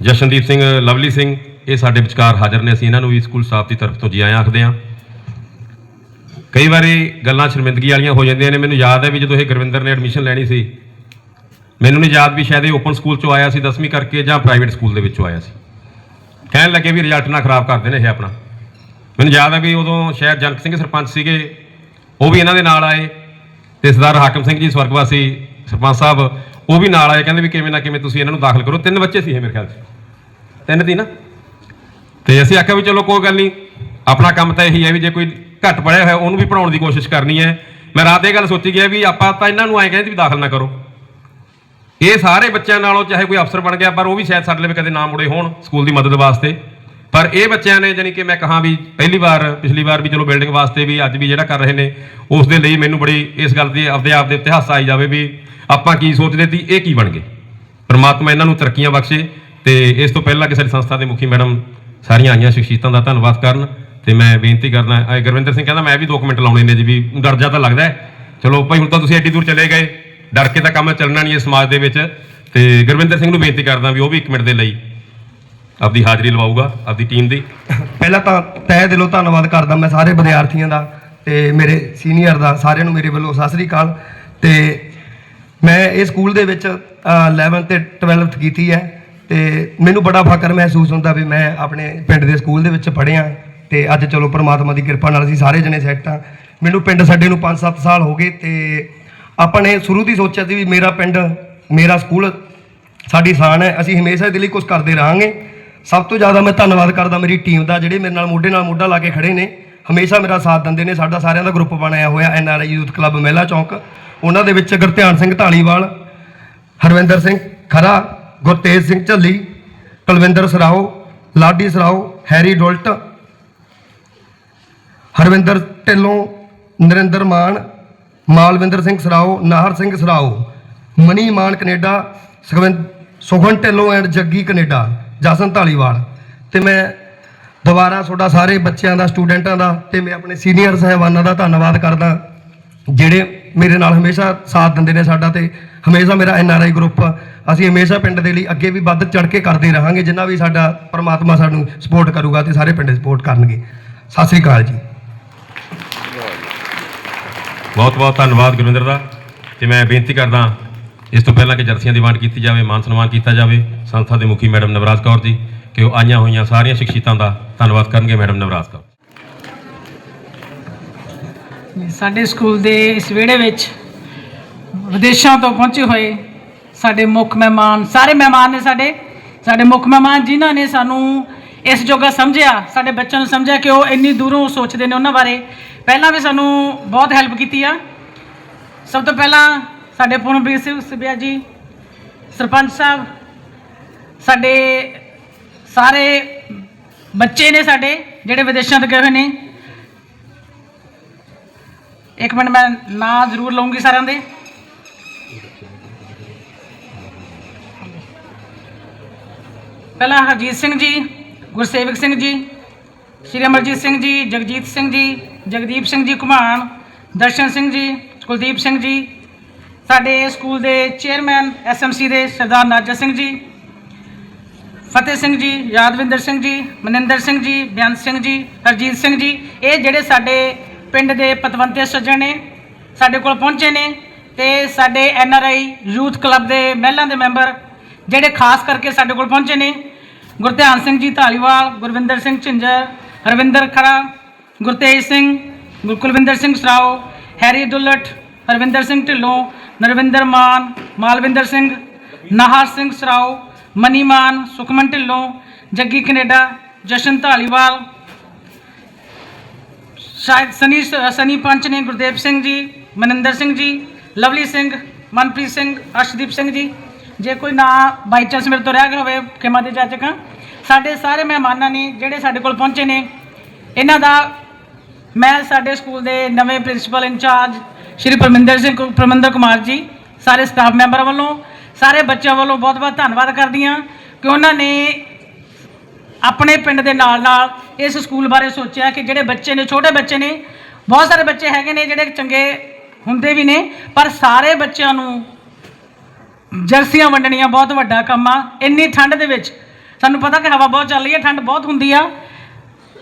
ਜਸ਼ਨਦੀਪ ਸਿੰਘ, ਲਵਲੀ ਸਿੰਘ, ਇਹ ਸਾਡੇ ਵਿਚਕਾਰ ਹਾਜ਼ਰ ਨੇ। ਅਸੀਂ ਇਹਨਾਂ ਨੂੰ ਵੀ ਸਕੂਲ ਸਟਾਫ ਦੀ ਤਰਫ ਤੋਂ ਜੀ ਆਇਆਂ ਆਖਦੇ ਹਾਂ ਕਈ ਵਾਰੀ ਗੱਲਾਂ ਸ਼ਰਮਿੰਦਗੀ ਵਾਲੀਆਂ ਹੋ ਜਾਂਦੀਆਂ ਨੇ। ਮੈਨੂੰ ਯਾਦ ਹੈ ਵੀ ਜਦੋਂ ਇਹ ਗੁਰਵਿੰਦਰ ਨੇ ਐਡਮਿਸ਼ਨ ਲੈਣੀ ਸੀ, ਮੈਨੂੰ ਨਹੀਂ ਯਾਦ ਵੀ ਸ਼ਾਇਦ ਇਹ ਓਪਨ ਸਕੂਲ ਚੋਂ ਆਇਆ ਸੀ 10ਵੀਂ ਕਰਕੇ ਜਾਂ ਪ੍ਰਾਈਵੇਟ ਸਕੂਲ ਦੇ ਵਿੱਚੋਂ ਆਇਆ ਸੀ। ਕਹਿਣ ਲੱਗੇ ਵੀ ਰਿਜ਼ਲਟ ਨਾ ਖਰਾਬ ਕਰਦੇ ਨੇ ਇਹ ਆਪਣਾ। ਮੈਨੂੰ ਯਾਦ ਹੈ ਵੀ ਉਦੋਂ ਸ਼ਾਇਦ ਜਨਕ ਸਿੰਘ ਸਰਪੰਚ ਸੀਗੇ, ਉਹ ਵੀ ਇਹਨਾਂ ਦੇ ਨਾਲ ਆਏ। ਤੇ ਸਰਦਾਰ ਹਾਕਮ ਸਿੰਘ ਜੀ ਸਵਰਗਵਾਸੀ ਸਰਪੰਚ ਸਾਹਿਬ, ਉਹ ਵੀ ਨਾਲ ਆਏ, ਕਹਿੰਦੇ ਵੀ ਕਿਵੇਂ ਨਾ ਕਿਵੇਂ ਤੁਸੀਂ ਇਹਨਾਂ ਨੂੰ ਦਾਖਲ ਕਰੋ। ਤਿੰਨ ਬੱਚੇ ਸੀ ਇਹ ਮੇਰੇ ਖਿਆਲ 'ਚ। ਤਿੰਨ ਦੀ ਨਾ? ਤੇ ਅਸੀਂ ਆਖਿਆ ਵੀ ਚਲੋ ਕੋਈ ਗੱਲ ਨਹੀਂ, ਆਪਣਾ ਕੰਮ ਤਾਂ ਇਹੀ ਹੈ ਵੀ ਜੇ ਕੋਈ ਘੱਟ ਪੜਿਆ ਹੋਇਆ, ਉਹਨੂੰ ਵੀ ਪੜਾਉਣ ਦੀ ਕੋਸ਼ਿਸ਼ ਕਰਨੀ ਹੈ। ਮੈਂ ਰਾਤ ਇਹ ਗੱਲ ਸੋਚੀ ਗਿਆ ਵੀ ਆਪਾਂ ਤਾਂ ਇਹਨਾਂ ਨੂੰ ਐਂ ਕਹਿੰਦੇ ਵੀ ਦਾਖਲ ਨਾ ਕਰੋ। ਇਹ ਸਾਰੇ ਬੱਚਿਆਂ ਨਾਲੋਂ ਚਾਹੇ ਕੋਈ ਅਫਸਰ ਬਣ ਗਿਆ, ਪਰ ਉਹ ਵੀ ਸ਼ਾਇਦ ਸਾਡੇ ਲਈ ਕਦੇ ਨਾ ਮੁੜੇ ਹੋਣ, ਸਕੂਲ ਦੀ ਮਦਦ ਵਾਸਤੇ। ਪਰ ਇਹ ਬੱਚਿਆਂ ਨੇ ਜਾਨੀ ਕਿ ਮੈਂ ਕਹਾਂ ਵੀ ਪਹਿਲੀ ਵਾਰ, ਪਿਛਲੀ ਵਾਰ ਵੀ ਚਲੋ ਬਿਲਡਿੰਗ ਵਾਸਤੇ ਵੀ ਅੱਜ ਵੀ ਜਿਹੜਾ ਕਰ ਰਹੇ ਨੇ ਉਸ ਦੇ ਲਈ ਮੈਨੂੰ ਬੜੀ ਇਸ ਗੱਲ ਦੀ ਆਪਦੇ ਆਪ ਦੇ ਉੱਤੇ ਹਾਸਾ ਆਈ ਜਾਵੇ ਵੀ ਆਪਾਂ ਕੀ ਸੋਚਦੇ ਸੀ, ਇਹ ਕੀ ਬਣ ਗਏ। ਪਰਮਾਤਮਾ ਇਹਨਾਂ ਨੂੰ ਤਰੱਕੀਆਂ ਬਖਸ਼ੇ ਤੇ ਇਸ ਤੋਂ ਪਹਿਲਾਂ ਕਿ ਸਾਡੀ ਸੰਸਥਾ ਦੇ ਮੁਖੀ ਮੈਡਮ ਸਾਰੀਆਂ ਆਈਆਂ ਸ਼ਖਸੀਅਤਾਂ ਦਾ ਧੰਨਵਾਦ ਕਰਨ ਤੇ ਮੈਂ ਬੇਨਤੀ ਕਰਨਾ ਗੁਰਵਿੰਦਰ ਸਿੰਘ ਕਹਿੰਦਾ, ਮੈਂ ਵੀ 2 ਮਿੰਟ ਲਾਉਣੇ ਨੇ ਜੀ, ਵੀ ਡਰ ਜਾ ਤਾਂ ਲੱਗਦਾ ਚਲੋ ਭਾਈ, ਹੁਣ ਤਾਂ ਤੁਸੀਂ ਐਡੀ ਦੂਰ ਚਲੇ ਗਏ, ਡਰ ਕੇ ਤਾਂ ਕੰਮ ਚੱਲਣਾ ਨਹੀਂ ਹੈ ਸਮਾਜ ਦੇ ਵਿੱਚ। ਤੇ ਗੁਰਵਿੰਦਰ ਸਿੰਘ ਨੂੰ ਬੇਨਤੀ ਕਰਦਾ ਵੀ ਉਹ ਵੀ 1 ਮਿੰਟ ਦੇ ਲਈ ਆਪਦੀ ਹਾਜ਼ਰੀ ਲਵਾਊਗਾ, ਆਪਦੀ ਟੀਮ ਦੀ। ਪਹਿਲਾਂ ਤਾਂ ਤਹਿ ਦਿਲੋਂ ਧੰਨਵਾਦ ਕਰਦਾ ਮੈਂ ਸਾਰੇ ਵਿਦਿਆਰਥੀਆਂ ਦਾ ਤੇ ਮੇਰੇ ਸੀਨੀਅਰ ਦਾ, ਸਾਰਿਆਂ ਨੂੰ ਮੇਰੇ ਵੱਲੋਂ ਸਤਿ ਸ੍ਰੀ ਅਕਾਲ। ਤੇ ਮੈਂ ਇਹ ਸਕੂਲ ਦੇ ਵਿੱਚ 11th ਤੇ 12th ਕੀਤੀ ਹੈ ਤੇ ਮੈਨੂੰ ਬੜਾ ਫਖਰ ਮਹਿਸੂਸ ਹੁੰਦਾ ਵੀ ਮੈਂ ਆਪਣੇ ਪਿੰਡ ਦੇ ਸਕੂਲ ਦੇ ਵਿੱਚ ਪੜ੍ਹਿਆ। ਤੇ ਅੱਜ ਚਲੋ ਪ੍ਰਮਾਤਮਾ ਦੀ ਕਿਰਪਾ ਨਾਲ ਅਸੀਂ ਸਾਰੇ ਜਣੇ ਸੈੱਟ ਆ ਮੈਨੂੰ ਪਿੰਡ ਸਾਡੇ ਨੂੰ 5-7 ਸਾਲ ਹੋ ਗਏ ਤੇ ਆਪਾਂ ਨੇ ਸ਼ੁਰੂ ਦੀ ਸੋਚਿਆ ਸੀ ਵੀ ਮੇਰਾ ਪਿੰਡ, ਮੇਰਾ ਸਕੂਲ ਸਾਡੀ ਸ਼ਾਨ ਹੈ, ਅਸੀਂ ਹਮੇਸ਼ਾ ਇਹਦੇ ਲਈ ਕੁਝ ਕਰਦੇ ਰਹਾਂਗੇ। ਸਭ ਤੋਂ ਜ਼ਿਆਦਾ ਮੈਂ ਧੰਨਵਾਦ ਕਰਦਾ ਮੇਰੀ ਟੀਮ ਦਾ, ਜਿਹੜੇ ਮੇਰੇ ਨਾਲ ਮੋਢੇ ਨਾਲ ਮੋਢਾ ਲਾ ਕੇ ਖੜੇ ਨੇ। ਹਮੇਸ਼ਾ ਮੇਰਾ ਸਾਥ ਦਿੰਦੇ ਨੇ, ਸਾਡਾ ਸਾਰਿਆਂ ਦਾ ਗਰੁੱਪ ਬਣਾਇਆ ਹੋਇਆ N R I youth club Mehla Chowk. ਉਹਨਾਂ ਦੇ ਵਿੱਚ ਗੁਰਧਿਆਨ ਸਿੰਘ ਢਾਲੀਵਾਲ ਹਰਵਿੰਦਰ ਸਿੰਘ ਖਰਾ, ਗੁਰਤੇਜ ਸਿੰਘ ਝੱਲੀ, ਕੁਲਵਿੰਦਰ ਸਰਾਓ, ਲਾਡੀ ਸਰਾਓ, ਹੈਰੀ ਡੋਲਟ, ਹਰਵਿੰਦਰ ਢਿੱਲੋਂ, ਨਰਿੰਦਰ ਮਾਨ, ਮਾਲਵਿੰਦਰ ਸਿੰਘ ਸਰਾਓ, ਨਾਹਰ ਸਿੰਘ ਸਰਾਓ, ਮਨੀ ਮਾਨ ਕੈਨੇਡਾ, ਸੁਖਵਿੰ- ਸੁਖਨ ਢਿੱਲੋਂ ਐਂਡ ਜੱਗੀ ਕੈਨੇਡਾ। ਜਸਨ ਢਾਲੀਵਾਲ। ਤੇ ਮੈਂ ਦੁਬਾਰਾ ਤੁਹਾਡਾ ਸਾਰੇ ਬੱਚਿਆਂ ਦਾ, ਸਟੂਡੈਂਟਾਂ ਦਾ ਤੇ ਮੈਂ ਆਪਣੇ ਸੀਨੀਅਰ ਸਹਿਬਾਨਾਂ ਦਾ ਧੰਨਵਾਦ ਕਰਦਾ, ਜਿਹੜੇ ਮੇਰੇ ਨਾਲ ਹਮੇਸ਼ਾ ਸਾਥ ਦਿੰਦੇ ਨੇ ਸਾਡਾ ਤੇ ਹਮੇਸ਼ਾ ਮੇਰਾ ਐਨ ਆਰ ਆਈ ਗਰੁੱਪ, ਅਸੀਂ ਹਮੇਸ਼ਾ ਪਿੰਡ ਦੇ ਲਈ ਅੱਗੇ ਵੀ ਵੱਧ ਚੜ ਕੇ ਕਰਦੇ ਰਹਾਂਗੇ, ਜਿੰਨਾ ਵੀ ਸਾਡਾ ਪਰਮਾਤਮਾ ਸਾਨੂੰ ਸਪੋਰਟ ਕਰੂਗਾ ਤੇ ਸਾਰੇ ਪਿੰਡ ਸਪੋਰਟ ਕਰਨਗੇ। ਸਤਿ ਸ੍ਰੀ ਅਕਾਲ ਜੀ। ਬਹੁਤ ਬਹੁਤ ਧੰਨਵਾਦ ਗੁਰਵਿੰਦਰ ਦਾ, ਤੇ ਮੈਂ ਬੇਨਤੀ ਕਰਦਾ ਇਸ ਤੋਂ ਪਹਿਲਾਂ ਕਿ ਜਰਸੀਆਂ ਦੀ ਵੰਡ ਕੀਤੀ ਜਾਵੇ, ਮਾਨ ਸਨਮਾਨ ਕੀਤਾ ਜਾਵੇ, ਸੰਸਥਾ ਦੇ ਮੁਖੀ ਮੈਡਮ ਨਵਰਾਜ ਕੌਰ ਜੀ, ਕਿ ਉਹ ਆਈਆਂ ਹੋਈਆਂ ਸਾਰੀਆਂ ਸ਼ਖਸੀਅਤਾਂ ਦਾ ਧੰਨਵਾਦ ਕਰਨਗੇ ਮੈਡਮ ਨਵਰਾਜ ਕੌਰ ਸਾਡੇ ਸਕੂਲ ਦੇ ਇਸ ਵਿਹੜੇ ਵਿੱਚ ਵਿਦੇਸ਼ਾਂ ਤੋਂ ਪਹੁੰਚੇ ਹੋਏ ਸਾਡੇ ਮੁੱਖ ਮਹਿਮਾਨ, ਸਾਰੇ ਮਹਿਮਾਨ ਨੇ ਸਾਡੇ ਸਾਡੇ ਮੁੱਖ ਮਹਿਮਾਨ ਜਿਨ੍ਹਾਂ ਨੇ ਸਾਨੂੰ ਇਸ ਜੋਗਾ ਸਮਝਿਆ, ਸਾਡੇ ਬੱਚਿਆਂ ਨੂੰ ਸਮਝਿਆ ਕਿ ਉਹ ਇੰਨੀ ਦੂਰੋਂ ਸੋਚਦੇ ਨੇ ਉਹਨਾਂ ਬਾਰੇ। ਪਹਿਲਾਂ ਵੀ ਸਾਨੂੰ ਬਹੁਤ ਹੈਲਪ ਕੀਤੀ ਆ। ਸਭ ਤੋਂ ਪਹਿਲਾਂ ਸਾਡੇ ਪੂਰਨਪ੍ਰੀਤ ਸਿੰਘ ਸਿਬਿਆ ਜੀ, ਸਰਪੰਚ ਸਾਹਿਬ, ਸਾਡੇ ਸਾਰੇ ਬੱਚੇ ਨੇ ਸਾਡੇ, ਜਿਹੜੇ ਵਿਦੇਸ਼ਾਂ ਤੋਂ ਗਏ ਹੋਏ ਨੇ। ਇੱਕ ਮਿੰਟ ਮੈਂ ਨਾਂ ਜ਼ਰੂਰ ਲਵਾਂਗੀ ਸਾਰਿਆਂ ਦੇ। ਪਹਿਲਾਂ ਹਰਜੀਤ ਸਿੰਘ ਜੀ, ਗੁਰਸੇਵਕ ਸਿੰਘ ਜੀ, ਸ਼੍ਰੀ ਅਮਰਜੀਤ ਸਿੰਘ ਜੀ, ਜਗਜੀਤ ਸਿੰਘ ਜੀ, ਜਗਦੀਪ ਸਿੰਘ ਜੀ ਘੁਮਾਣ ਦਰਸ਼ਨ ਸਿੰਘ ਜੀ, ਕੁਲਦੀਪ ਸਿੰਘ ਜੀ ਸਾਡੇ ਸਕੂਲ ਦੇ ਚੇਅਰਮੈਨ ਐਸਐਮਸੀ ਦੇ ਸਰਦਾਰ ਨਾਜਰ ਸਿੰਘ ਜੀ, ਫਤਿਹ ਸਿੰਘ ਜੀ, ਯਾਦਵਿੰਦਰ ਸਿੰਘ ਜੀ, ਮਨਿੰਦਰ ਸਿੰਘ ਜੀ ਬਿਆਨ ਸਿੰਘ ਜੀ, ਹਰਜੀਤ ਸਿੰਘ ਜੀ, ਇਹ ਜਿਹੜੇ ਸਾਡੇ ਪਿੰਡ ਦੇ ਪਤਵੰਤੇ ਸੱਜਣ ਨੇ, ਸਾਡੇ ਕੋਲ ਪਹੁੰਚੇ ਨੇ ਤੇ ਸਾਡੇ N R I youth club ਦੇ ਮਹਿਲਾਂ ਦੇ ਮੈਂਬਰ ਜਿਹੜੇ ਖਾਸ ਕਰਕੇ ਸਾਡੇ ਕੋਲ ਪਹੁੰਚੇ ਨੇ, ਗੁਰਧਿਆਨ ਸਿੰਘ ਜੀ ਧਾਲੀਵਾਲ, ਗੁਰਵਿੰਦਰ ਸਿੰਘ ਝਿੰਜਰ, ਹਰਵਿੰਦਰ ਖਰਾ, ਗੁਰਤੇਜ ਸਿੰਘ, ਗੁਰਕੁਲਵਿੰਦਰ ਸਿੰਘ ਸਰਾਓ, ਹੈਰੀ ਦੁੱਲਟ ਹਰਵਿੰਦਰ ਸਿੰਘ ਢਿੱਲੋਂ ਨਰਵਿੰਦਰ ਮਾਨ, ਮਾਲਵਿੰਦਰ ਸਿੰਘ, ਨਾਹਰ ਸਿੰਘ ਸਰਾਓ ਮਨੀ ਮਾਨ ਸੁਖਮਨ ਢਿੱਲੋਂ, ਜੱਗੀ ਕੈਨੇਡਾ, ਜਸ਼ਨ ਧਾਲੀਵਾਲ, ਸ਼ਾਇਦ ਸਨੀ ਸਨੀ ਪੰਚ ਨੇ ਗੁਰਦੇਵ ਸਿੰਘ ਜੀ, ਮਨਿੰਦਰ ਸਿੰਘ ਜੀ, ਲਵਲੀ ਸਿੰਘ, ਮਨਪ੍ਰੀਤ ਸਿੰਘ, ਅਰਸ਼ਦੀਪ ਸਿੰਘ ਜੀ। ਜੇ ਕੋਈ ਨਾ ਬਾਈ ਚਾਂਸ ਮੇਰੇ ਤੋਂ ਰਹਿ ਗਿਆ ਹੋਵੇ, ਖਿਮਾ ਦੇ ਜਾਚਕਾਂ ਸਾਡੇ ਸਾਰੇ ਮਹਿਮਾਨਾਂ ਨੇ ਜਿਹੜੇ ਸਾਡੇ ਕੋਲ ਪਹੁੰਚੇ ਨੇ, ਇਹਨਾਂ ਦਾ ਮੈਂ ਸਾਡੇ ਸਕੂਲ ਦੇ ਨਵੇਂ principal in charge Shri Parminder Singh Parminder Kumar ji ਸਾਰੇ ਸਟਾਫ ਮੈਂਬਰਾਂ ਵੱਲੋਂ ਸਾਰੇ ਬੱਚਿਆਂ ਵੱਲੋਂ ਬਹੁਤ-ਬਹੁਤ ਧੰਨਵਾਦ ਕਰਦੀ ਹਾਂ ਕਿ ਉਹਨਾਂ ਨੇ ਆਪਣੇ ਪਿੰਡ ਦੇ ਨਾਲ ਨਾਲ ਇਸ ਸਕੂਲ ਬਾਰੇ ਸੋਚਿਆ ਕਿ ਜਿਹੜੇ ਬੱਚੇ ਨੇ ਛੋਟੇ ਬੱਚੇ ਨੇ ਬਹੁਤ ਸਾਰੇ ਬੱਚੇ ਹੈਗੇ ਨੇ ਜਿਹੜੇ ਚੰਗੇ ਹੁੰਦੇ ਵੀ ਨੇ ਪਰ ਸਾਰੇ ਬੱਚਿਆਂ ਨੂੰ ਜਰਸੀਆਂ ਵੰਡਣੀਆਂ ਬਹੁਤ ਵੱਡਾ ਕੰਮ ਆ। ਇੰਨੀ ਠੰਡ ਦੇ ਵਿੱਚ ਸਾਨੂੰ ਪਤਾ ਕਿ ਹਵਾ ਬਹੁਤ ਚੱਲ ਰਹੀ ਹੈ ਠੰਡ ਬਹੁਤ ਹੁੰਦੀ ਆ।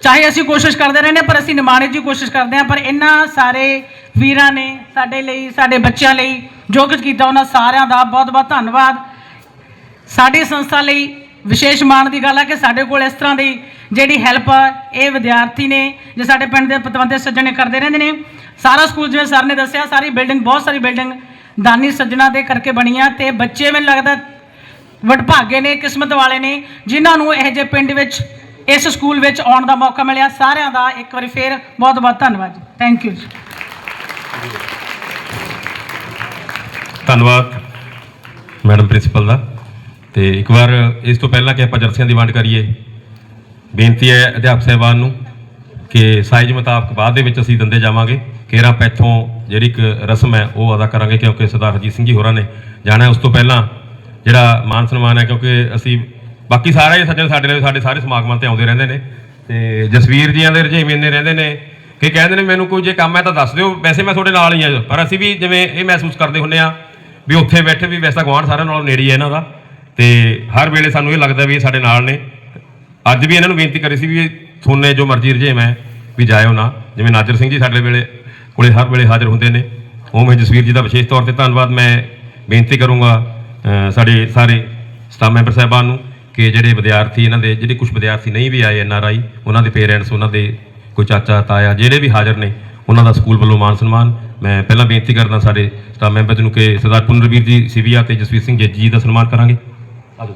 ਚਾਹੇ ਅਸੀਂ ਕੋਸ਼ਿਸ਼ ਕਰਦੇ ਰਹਿੰਦੇ ਹਾਂ, ਪਰ ਅਸੀਂ ਨਿਮਾਣੇ ਦੀ ਕੋਸ਼ਿਸ਼ ਕਰਦੇ ਹਾਂ ਪਰ ਇਹਨਾਂ ਸਾਰੇ ਵੀਰਾਂ ਨੇ ਸਾਡੇ ਲਈ, ਸਾਡੇ ਬੱਚਿਆਂ ਲਈ ਜੋ ਕੁਝ ਕੀਤਾ, ਉਹਨਾਂ ਸਾਰਿਆਂ ਦਾ ਬਹੁਤ ਬਹੁਤ ਧੰਨਵਾਦ। ਸਾਡੀ ਸੰਸਥਾ ਲਈ ਵਿਸ਼ੇਸ਼ ਮਾਣ ਦੀ ਗੱਲ ਹੈ ਕਿ ਸਾਡੇ ਕੋਲ ਇਸ ਤਰ੍ਹਾਂ ਦੀ ਜਿਹੜੀ ਹੈਲਪ ਇਹ ਵਿਦਿਆਰਥੀ ਨੇ, ਜੇ ਸਾਡੇ ਪਿੰਡ ਦੇ ਪਤਵੰਤੇ ਸੱਜਣੇ ਕਰਦੇ ਰਹਿੰਦੇ ਨੇ। ਸਾਰਾ ਸਕੂਲ, ਜਿਵੇਂ ਸਰ ਨੇ ਦੱਸਿਆ, ਸਾਰੀ ਬਿਲਡਿੰਗ ਬਹੁਤ ਸਾਰੀ ਬਿਲਡਿੰਗ ਦਾਨੀ ਸੱਜਣਾ ਦੇ ਕਰਕੇ ਬਣੀਆਂ ਤੇ ਬੱਚੇ ਮੈਨੂੰ ਲੱਗਦਾ ਵਡਭਾਗੇ ਨੇ, ਕਿਸਮਤ ਵਾਲੇ ਨੇ, ਜਿਨ੍ਹਾਂ ਨੂੰ ਇਹ ਜੇ ਪਿੰਡ ਵਿੱਚ, ਇਸ ਸਕੂਲ ਵਿੱਚ ਆਉਣ ਦਾ ਮੌਕਾ ਮਿਲਿਆ। ਸਾਰਿਆਂ ਦਾ ਇੱਕ ਵਾਰੀ ਫੇਰ ਬਹੁਤ ਬਹੁਤ ਧੰਨਵਾਦ ਜੀ। ਥੈਂਕ ਯੂ ਜੀ। ਧੰਨਵਾਦ ਮੈਡਮ ਪ੍ਰਿੰਸੀਪਲ ਦਾ। ਤੇ ਇੱਕ ਵਾਰ ਇਸ ਤੋਂ ਪਹਿਲਾਂ ਕਿ ਆਪਾਂ ਜਰਸੀਆਂ ਦੀ ਵੰਡ ਕਰੀਏ, ਬੇਨਤੀ ਹੈ ਅਧਿਆਪਕ ਸਾਹਿਬਾਨ ਨੂੰ ਕਿ ਸਾਈਜ਼ ਮੁਤਾਬਕ ਬਾਅਦ ਦੇ ਵਿੱਚ ਅਸੀਂ ਦਿੰਦੇ ਜਾਵਾਂਗੇ। ਕੇਰਾਂ ਪੈਥੋਂ ਜਿਹੜੀ ਇੱਕ ਰਸਮ ਹੈ ਉਹ ਅਦਾ ਕਰਾਂਗੇ ਕਿਉਂਕਿ ਸਰਦਾਰ ਹਰਜੀਤ ਸਿੰਘ ਜੀ ਹੋਰਾਂ ਨੇ ਜਾਣਾ ਉਸ ਤੋਂ ਪਹਿਲਾਂ ਜਿਹੜਾ ਮਾਨ ਸਨਮਾਨ ਹੈ ਕਿਉਂਕਿ ਅਸੀਂ ਬਾਕੀ ਸਾਰੇ ਸੱਜਣ ਸਾਡੇ ਨਾਲ ਸਾਡੇ ਸਾਰੇ ਸਮਾਗਮਾਂ ਤੇ ਆਉਂਦੇ ਰਹਿੰਦੇ ਨੇ। ਤੇ ਜਸਵੀਰ ਜੀਆਂ ਦੇ ਰੁਝੇਵੇਂ ਇੰਨੇ ਰਹਿੰਦੇ ਨੇ। ਕਿ ਕਹਿੰਦੇ ਨੇ ਮੈਨੂੰ ਕੋਈ ਜੇ ਕੰਮ ਹੈ ਤਾਂ ਦੱਸ ਦਿਓ। ਵੈਸੇ ਮੈਂ ਤੁਹਾਡੇ ਨਾਲ ਹੀ ਆ ਪਰ ਅਸੀਂ ਵੀ ਜਿਵੇਂ ਇਹ ਮਹਿਸੂਸ ਕਰਦੇ ਹੁੰਨੇ ਆ ਵੀ ਉੱਥੇ ਬੈਠੇ ਵੀ ਵੈਸਾ ਗੁਆਂਢ ਸਾਰਿਆਂ ਨਾਲੋਂ ਨੇੜੇ ਹੈ ਇਹਨਾਂ ਦਾ। ਤੇ ਹਰ ਵੇਲੇ ਸਾਨੂੰ ਇਹ ਲੱਗਦਾ ਵੀ ਇਹ ਸਾਡੇ ਨਾਲ ਨੇ। ਅੱਜ ਵੀ ਇਹਨਾਂ ਨੂੰ ਬੇਨਤੀ ਕਰੀ ਸੀ ਵੀ ਥੋਨੇ ਜੋ ਮਰਜ਼ੀ ਰਜੇ ਮੈਂ ਵੀ ਜਾਇਓ ਨਾ। ਜਿਵੇਂ ਨਾਜਰ ਸਿੰਘ ਜੀ ਸਾਡੇ ਵੇਲੇ ਕੋਲੇ ਹਰ ਵੇਲੇ ਹਾਜ਼ਰ ਹੁੰਦੇ ਨੇ। ਉਵੇਂ ਜਸਵੀਰ ਜੀ ਦਾ ਵਿਸ਼ੇਸ਼ ਤੌਰ ਤੇ ਧੰਨਵਾਦ। ਮੈਂ ਬੇਨਤੀ ਕਰੂੰਗਾ ਸਾਡੇ ਸਾਰੇ ਸਟਾਫ ਮੈਂਬਰ ਸਾਹਿਬਾਨ ਨੂੰ ਕਿ ਜਿਹੜੇ ਵਿਦਿਆਰਥੀ ਇਹਨਾਂ ਦੇ, ਜਿਹੜੇ ਕੁਝ ਵਿਦਿਆਰਥੀ ਨਹੀਂ ਵੀ ਆਏ ਐਨਆਰਆਈ ਉਹਨਾਂ ਦੇ ਪੇਰੈਂਟਸ ਉਹਨਾਂ ਦੇ ਕੋਈ ਚਾਚਾ, ਤਾਇਆ ਜਿਹੜੇ ਵੀ ਹਾਜ਼ਰ ਨੇ, ਉਹਨਾਂ ਦਾ ਸਕੂਲ ਵੱਲੋਂ ਮਾਨ ਸਨਮਾਨ। ਮੈਂ ਪਹਿਲਾਂ ਬੇਨਤੀ ਕਰਦਾ ਸਾਰੇ ਸਟਾਫ ਮੈਂਬਰ ਨੂੰ ਕਿ ਸਰਦਾਰ ਪੁਨਰਵੀਰ ਜੀ ਸਿਵੀਆ ਤੇ ਜਸਵੀਰ ਸਿੰਘ ਜੱਜੀ ਜੀ ਦਾ ਸਨਮਾਨ ਕਰਾਂਗੇ। ਆਜੋ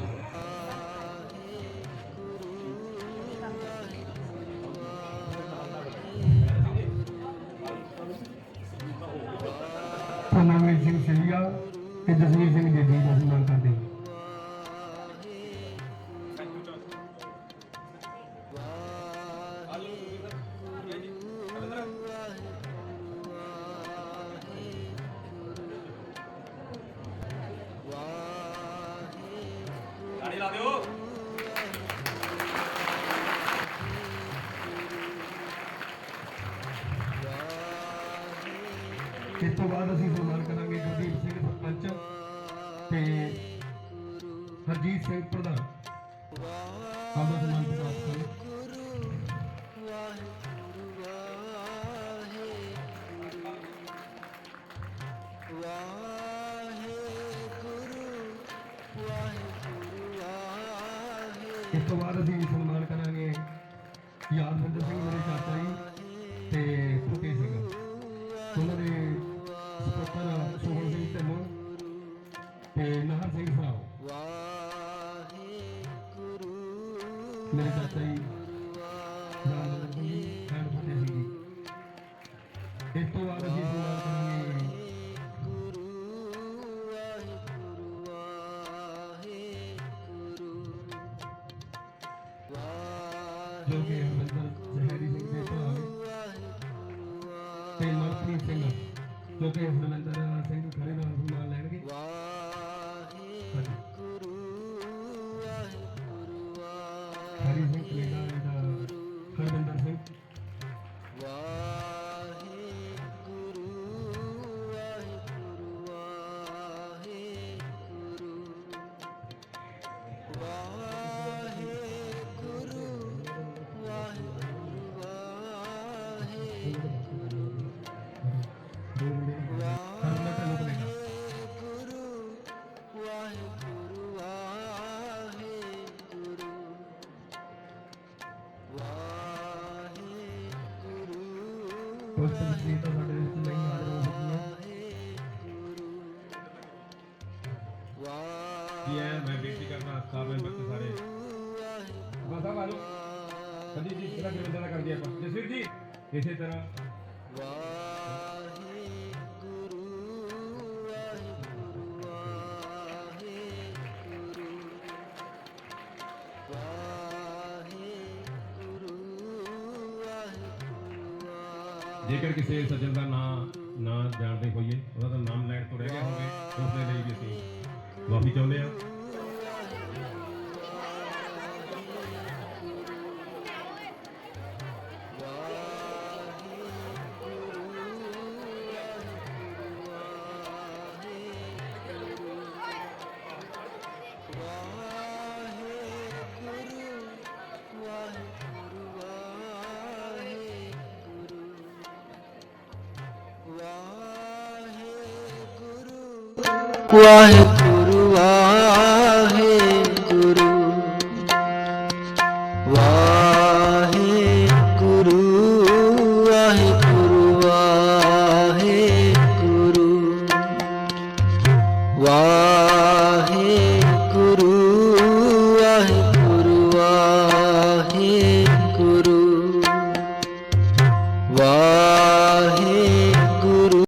ਇਸ ਤੋਂ ਬਾਅਦ ਅਸੀਂ ਸਨਮਾਨ ਕਰਾਂਗੇ ਗੁਰਦੀਪ ਸਿੰਘ ਸਰਪੰਚ ਤੇ ਹਰਜੀਤ ਸਿੰਘ ਪ੍ਰਧਾਨ। ਕਿਹੜਾ ਕਿਵੇਂ ਦਾ ਕਰਦੀ ਆਪਾਂ? ਜਸਵੀਰ ਜੀ ਇਸੇ ਤਰ੍ਹਾਂ। ਜੇਕਰ ਕਿਸੇ ਸੱਜਣ ਦਾ ਨਾਮ ਨਾ ਜਾਣਦੇ ਹੋਈਏ ਉਹਦਾ ਤਾਂ ਨਾਮ ਲੈਣ ਤੋਂ ਰਹਿ ਗਿਆ ਹੋਵੇ ਉਸ ਦੇ ਲਈ ਵੀ ਅਸੀਂ ਮਾਫੀ ਚਾਹੁੰਦੇ ਹਾਂ। ਵਾਹਿਗੁਰੂ